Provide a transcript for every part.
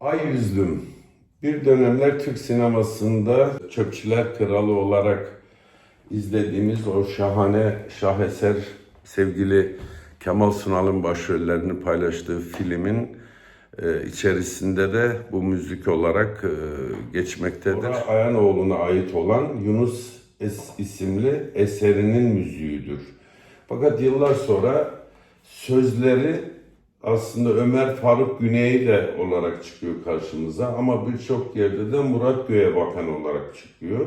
Ay Yüzlüm. Bir dönemler Türk sinemasında Çöpçüler Kralı olarak izlediğimiz o şahane şaheser sevgili Kemal Sunal'ın başrollerini paylaştığı filmin e, içerisinde de bu müzik olarak e, geçmektedir. Bora Ayanoğlu'na ait olan Yunus Es- isimli eserinin müziğidir. Fakat yıllar sonra sözleri aslında Ömer Faruk Güney'le olarak çıkıyor karşımıza ama birçok yerde de Murat Göğebakan olarak çıkıyor.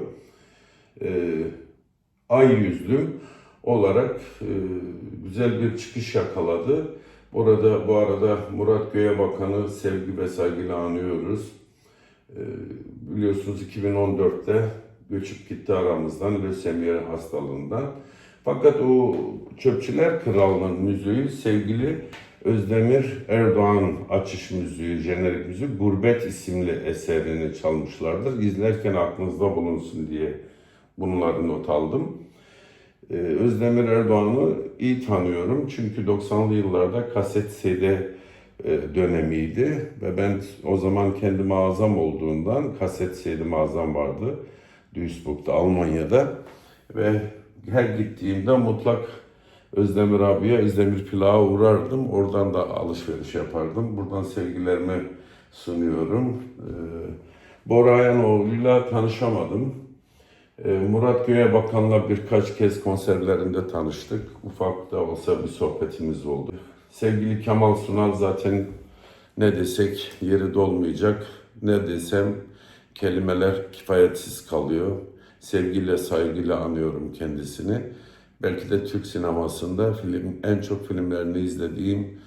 Ee, Ay yüzlüm olarak e, güzel bir çıkış yakaladı. Burada bu arada Murat Göğebakan'ı sevgi ve saygıyla anıyoruz. Ee, biliyorsunuz 2014'te göçüp gitti aramızdan lösemi hastalığından. Fakat o Çöpçüler Kralı'nın müziği sevgili Özdemir Erdoğan açış müziği, jenerik müziği Gurbet isimli eserini çalmışlardır. İzlerken aklınızda bulunsun diye bunları not aldım. Ee, Özdemir Erdoğan'ı iyi tanıyorum çünkü 90'lı yıllarda kaset CD e, dönemiydi ve ben o zaman kendi mağazam olduğundan kaset CD mağazam vardı Duisburg'da Almanya'da ve her gittiğimde mutlak Özdemir abiye Özdemir Pilav'a uğrardım. Oradan da alışveriş yapardım. Buradan sevgilerimi sunuyorum. Ee, Bora Ayanoğlu'yla tanışamadım. Ee, Murat Göğebakan'la birkaç kez konserlerinde tanıştık. Ufak da olsa bir sohbetimiz oldu. Sevgili Kemal Sunal zaten ne desek yeri dolmayacak. Ne desem kelimeler kifayetsiz kalıyor. Sevgiyle, saygıyla anıyorum kendisini. Belki de Türk sinemasında film en çok filmlerini izlediğim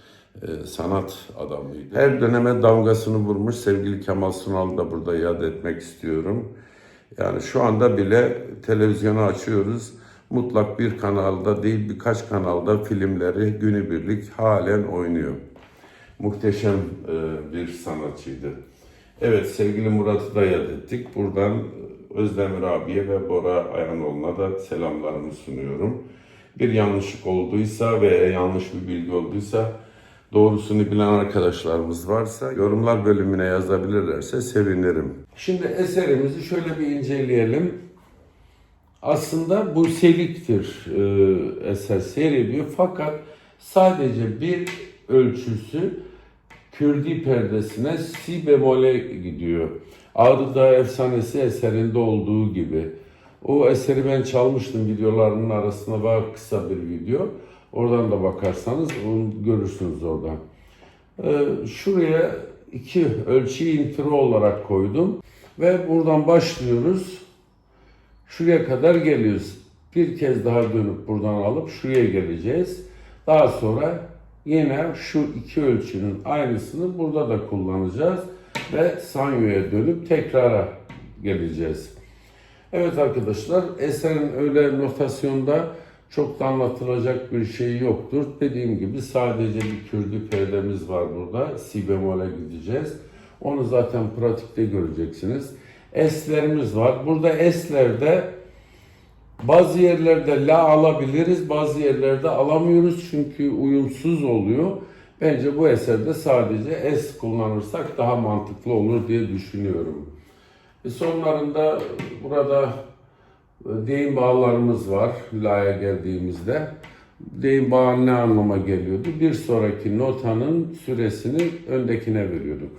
e, sanat adamıydı. Her döneme damgasını vurmuş sevgili Kemal Sunal'ı da burada yad etmek istiyorum. Yani şu anda bile televizyonu açıyoruz. Mutlak bir kanalda değil birkaç kanalda filmleri günübirlik halen oynuyor. Muhteşem e, bir sanatçıydı. Evet sevgili Murat'ı da yad ettik. Buradan Özdemir abiye ve Bora Ayanoğlu'na da selamlarımı sunuyorum. Bir yanlışlık olduysa ve yanlış bir bilgi olduysa doğrusunu bilen arkadaşlarımız varsa yorumlar bölümüne yazabilirlerse sevinirim. Şimdi eserimizi şöyle bir inceleyelim. Aslında bu seliktir e, eser seyrediyor fakat sadece bir ölçüsü Kürdi perdesine si bemole gidiyor. Ağrı Efsanesi eserinde olduğu gibi. O eseri ben çalmıştım videolarının arasında var kısa bir video. Oradan da bakarsanız onu görürsünüz oradan. Ee, şuraya iki ölçüyü intro olarak koydum. Ve buradan başlıyoruz. Şuraya kadar geliyoruz. Bir kez daha dönüp buradan alıp şuraya geleceğiz. Daha sonra yine şu iki ölçünün aynısını burada da kullanacağız ve sanyoya dönüp tekrara geleceğiz. Evet arkadaşlar eserin öyle notasyonda çok da anlatılacak bir şey yoktur. Dediğim gibi sadece bir kürdü perdemiz var burada. Si bemole gideceğiz. Onu zaten pratikte göreceksiniz. Eslerimiz var. Burada eslerde bazı yerlerde la alabiliriz, bazı yerlerde alamıyoruz çünkü uyumsuz oluyor. Bence bu eserde sadece es kullanırsak daha mantıklı olur diye düşünüyorum. E sonlarında burada deyim bağlarımız var la'ya geldiğimizde. Deyim bağı ne anlama geliyordu? Bir sonraki notanın süresini öndekine veriyorduk.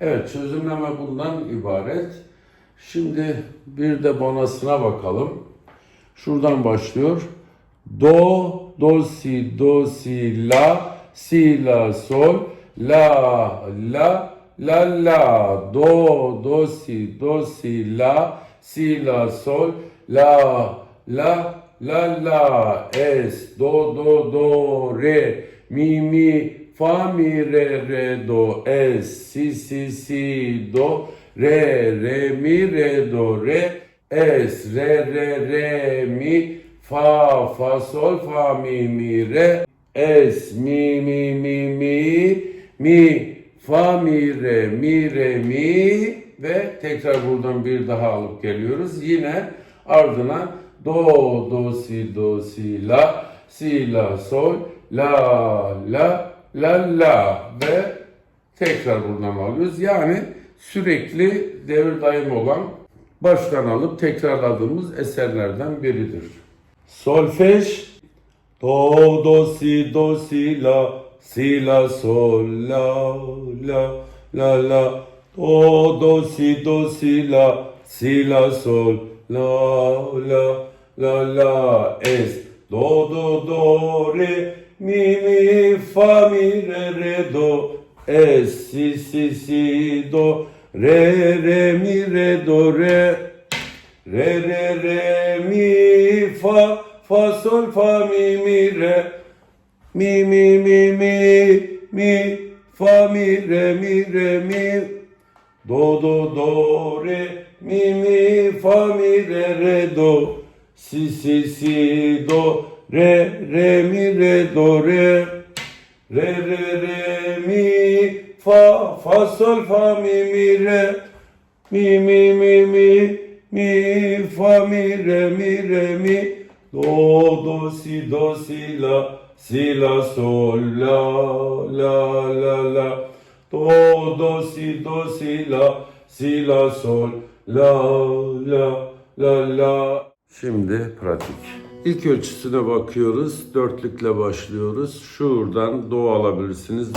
Evet çözümleme bundan ibaret. Şimdi bir de bonasına bakalım. Şuradan başlıyor. Do, do, si, do, si, la, si, la, sol, la, la, la, la, do, do, si, do, si, la, si, la, sol, la, la, la, la, es, do, do, do, re, mi, mi, fa, mi, re, re, do, es, si, si, si, do, re, re, mi, re, do, re, es, re, re, re, mi, fa, fa, sol, fa, mi, mi, re, es mi mi mi mi mi fa mi re mi re mi ve tekrar buradan bir daha alıp geliyoruz. Yine ardına do do si do si la si la sol la la la la ve tekrar buradan alıyoruz. Yani sürekli devir daim olan baştan alıp tekrarladığımız eserlerden biridir. Solfej Do, do, si, do, si, la, si, la, sol, la, la, la, la. Do, do, si, do, si, la, si, la, sol, la, la, la, la. Es, do, do, do, re, mi, mi, fa, mi, re, re, do. Es, si, si, si, do, re, re, mi, re, do, re. Re re re mi fa fa sol fa mi mi re mi mi mi mi mi fa mi re mi re mi do do do re mi mi fa mi re re do si si si do re re mi re do re. Re re re mi fa fa sol fa mi mi re. Mi mi mi mi mi fa mi re mi re mi. Do do si do si la si la sol la la la la. Do do si do si la si la sol la la la la Şimdi pratik. İlk ölçüsüne bakıyoruz. Dörtlükle başlıyoruz. Şuradan do alabilirsiniz.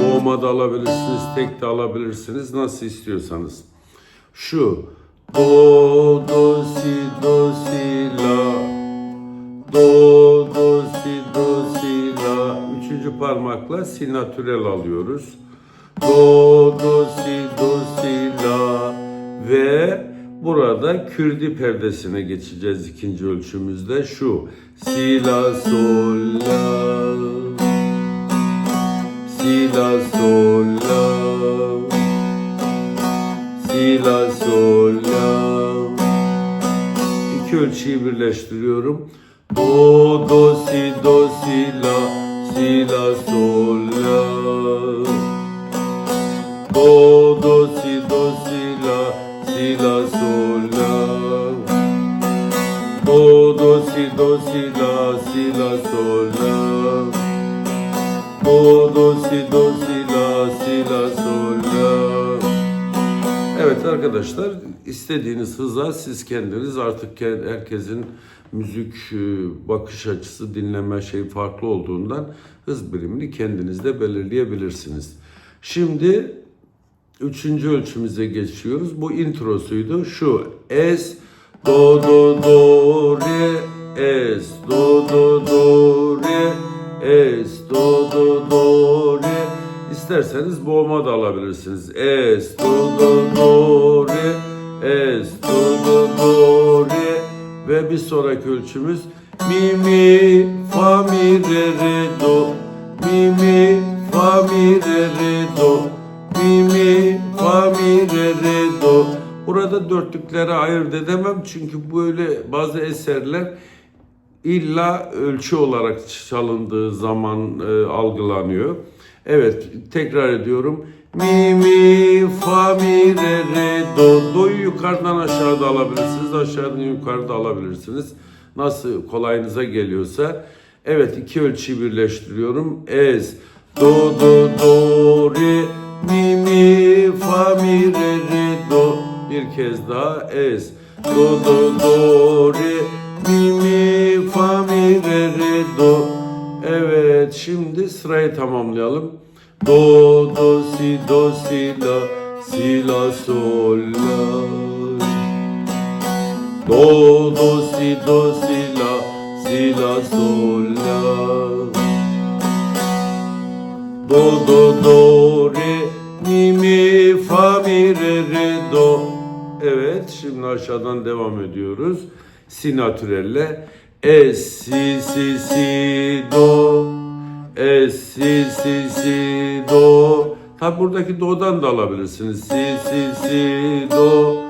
Boğma da alabilirsiniz. Tek de alabilirsiniz. Nasıl istiyorsanız. Şu do do si do si la do do si do si la üçüncü parmakla si natürel alıyoruz. Do do si do ve burada kürdi perdesine geçeceğiz ikinci ölçümüzde. Şu. Si la sol la si la sol la si la sol la iki ölçüyü birleştiriyorum. Do do si do si la. Si la sol la si la sol la do do si do si la si la sol la Evet arkadaşlar istediğiniz hıza siz kendiniz artık ke- herkesin müzik e, bakış açısı dinleme şey farklı olduğundan hız birimini kendiniz de belirleyebilirsiniz. Şimdi üçüncü ölçümüze geçiyoruz. Bu introsuydu. Şu es do do do re es do do do re es do do do re. İsterseniz boğma da alabilirsiniz. Es do do do re es do do do re. Ve bir sonraki ölçümüz mi mi fa mi re re do. Mi mi fa mi re re do. Mi mi fa mi re re do. Burada dörtlüklere ayırt edemem çünkü böyle bazı eserler illa ölçü olarak çalındığı zaman e, algılanıyor. Evet tekrar ediyorum. Mi mi fa mi re re do. Do'yu yukarıdan aşağıda alabilirsiniz. Aşağıdan yukarıda alabilirsiniz. Nasıl kolayınıza geliyorsa. Evet iki ölçüyü birleştiriyorum. Es do do do re mi mi fa mi re re do. Bir kez daha es do do do re fa mi re re do. Evet şimdi sırayı tamamlayalım. Do do si do si la si la sol la. Do do si do si la si la sol la. Do do do re mi mi fa mi re re do. Evet şimdi aşağıdan devam ediyoruz. Si natürelle es si si si do es si si si do. Tabi buradaki do'dan da alabilirsiniz. Si si si do.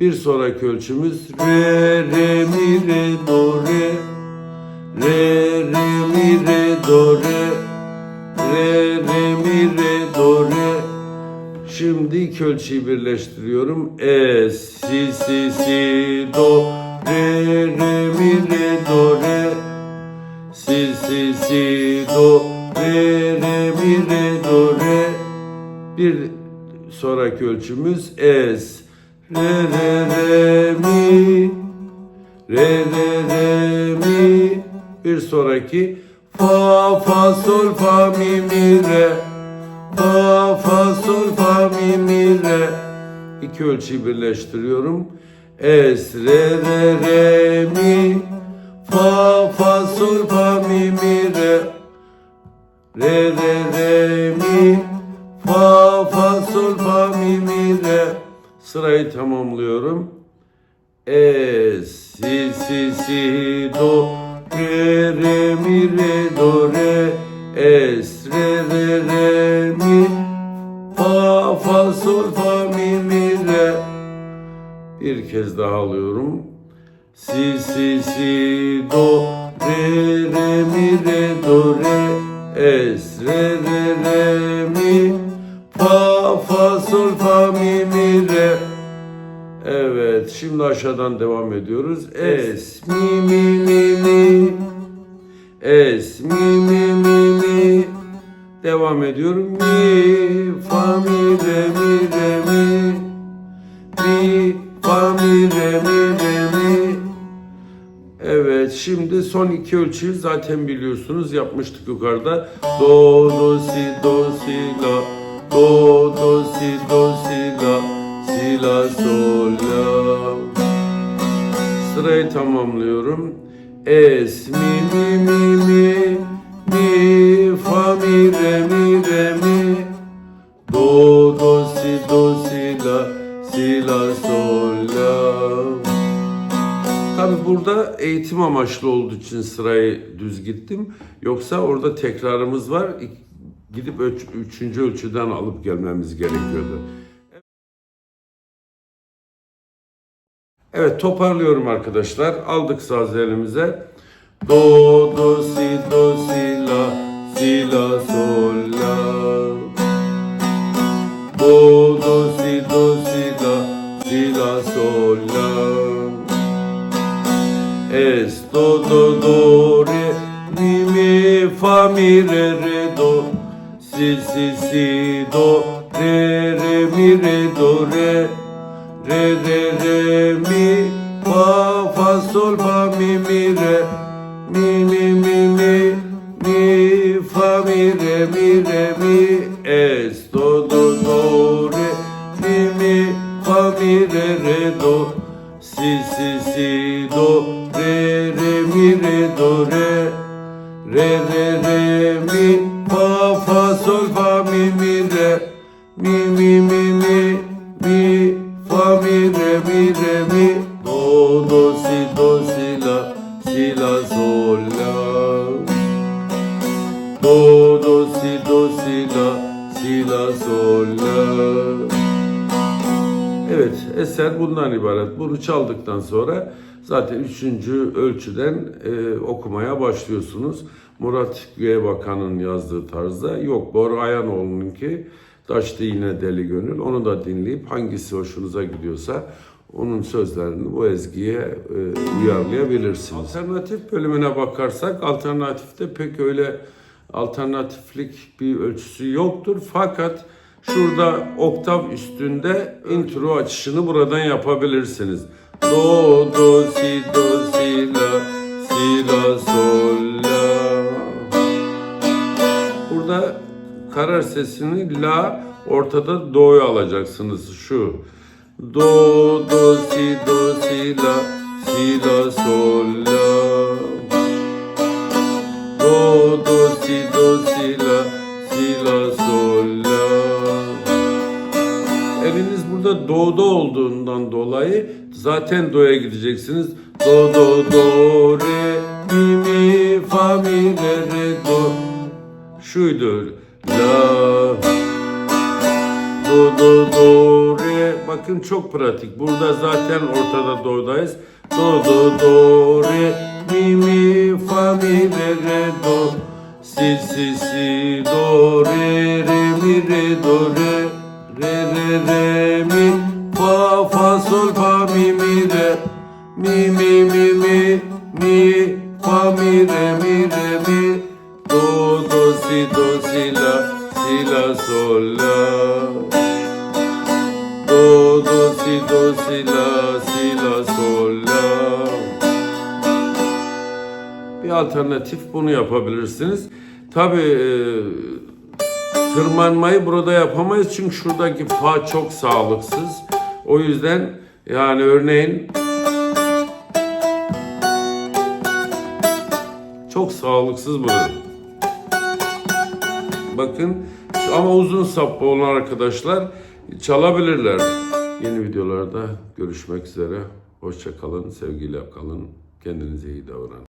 Bir sonraki ölçümüz re re mi re do re re re mi re do re re re mi re do re Şimdi iki ölçüyü birleştiriyorum. Es, si, si, si, do, re, re, mi, re, do, re. Si, si, si, do, re, re, mi, re, do, re. Bir sonraki ölçümüz es. Re, re, re, mi. Re, re, re, mi. Bir sonraki fa, fa, sol, fa, mi, mi, re. Fa, fa, sol, fa, mi, mi, re. İki ölçüyü birleştiriyorum. Es, re, re, re, mi. Fa, fa, sol, fa, mi, mi, re. Re, re, re, mi. Fa, fa, sol, fa, mi, mi, re. Sırayı tamamlıyorum. Es, si, si, si, do, re, re, mi, re, do, re, es, re, re, re, mi, fa, fa, sol, fa. Bir kez daha alıyorum. Si, si, si, do, re, re, mi, re, do, re, es, re, re, re, mi, fa, fa, sol, fa, mi, mi, re. Evet, şimdi aşağıdan devam ediyoruz. Es, mi, mi, mi, mi. Es, mi, mi, mi, mi. Devam ediyorum. Mi, fa, mi, re, mi, re, şimdi son iki ölçüyü zaten biliyorsunuz. Yapmıştık yukarıda. Do, do, si, do, si, la. Do, do, si, do, si, la. Si, la, sol, la. Sırayı tamamlıyorum. Es, mi, mi, mi, mi. Amaçlı olduğu için sırayı düz gittim. Yoksa orada tekrarımız var. Gidip ölç- üçüncü ölçüden alıp gelmemiz gerekiyordu. Evet toparlıyorum arkadaşlar. Aldık saz elimize. Do, do, si, do, si, la, si, la, sol, re, re, do. Si, si, si, do, re, re, mi, re, do, re. Re, re, re, mi, fa, fa, sol, fa, mi, mi, re. Mi, mi, mi, mi, mi, fa, mi, re, mi, re, mi. Es, do, do, do, re, mi, mi, fa, mi, re, re, do. Si, si, si, do, re, re, mi, re, do, re. Re, re, re, mi, fa, fa, sol, fa, mi, mi, re. Mi, mi, mi, mi, mi, fa, mi, re, mi, re, mi. Do, do, si, do, si, la, si, la, sol, la. Do, do, si, do, si, la, si, la, sol, la. Evet, eser bundan ibaret. Bunu çaldıktan sonra zaten üçüncü ölçüden e, okumaya başlıyorsunuz. Murat Göğebakan'ın yazdığı tarzda. Yok, Bora Ayanoğlu'nunki Taştı Yine Deli Gönül. Onu da dinleyip hangisi hoşunuza gidiyorsa onun sözlerini bu ezgiye e, uyarlayabilirsiniz. Alternatif bölümüne bakarsak alternatifte pek öyle alternatiflik bir ölçüsü yoktur. Fakat şurada oktav üstünde intro açışını buradan yapabilirsiniz. Do, do, si, do, si, la, si, la, sol, la. Burada karar sesini la ortada do'yu alacaksınız şu. Do, do, si, do, si, la, si, la, sol, la. Do, do, si, do, si, la, si, la, sol, la. Eliniz burada do'da olduğundan dolayı zaten do'ya gideceksiniz. Do, do, do, re, mi, mi, fa, mi, re, re, do. Şuydu. La, do, do, do, re. Bakın çok pratik. Burada zaten ortada do'dayız. Do, do, do, re, mi, mi, fa, mi, re, re, do. Si si si do re re mi re do re re re re alternatif bunu yapabilirsiniz. Tabi tırmanmayı burada yapamayız çünkü şuradaki fa çok sağlıksız. O yüzden yani örneğin çok sağlıksız burada. Bakın ama uzun saplı olan arkadaşlar çalabilirler. Yeni videolarda görüşmek üzere. Hoşça kalın, sevgiyle kalın. Kendinize iyi davranın.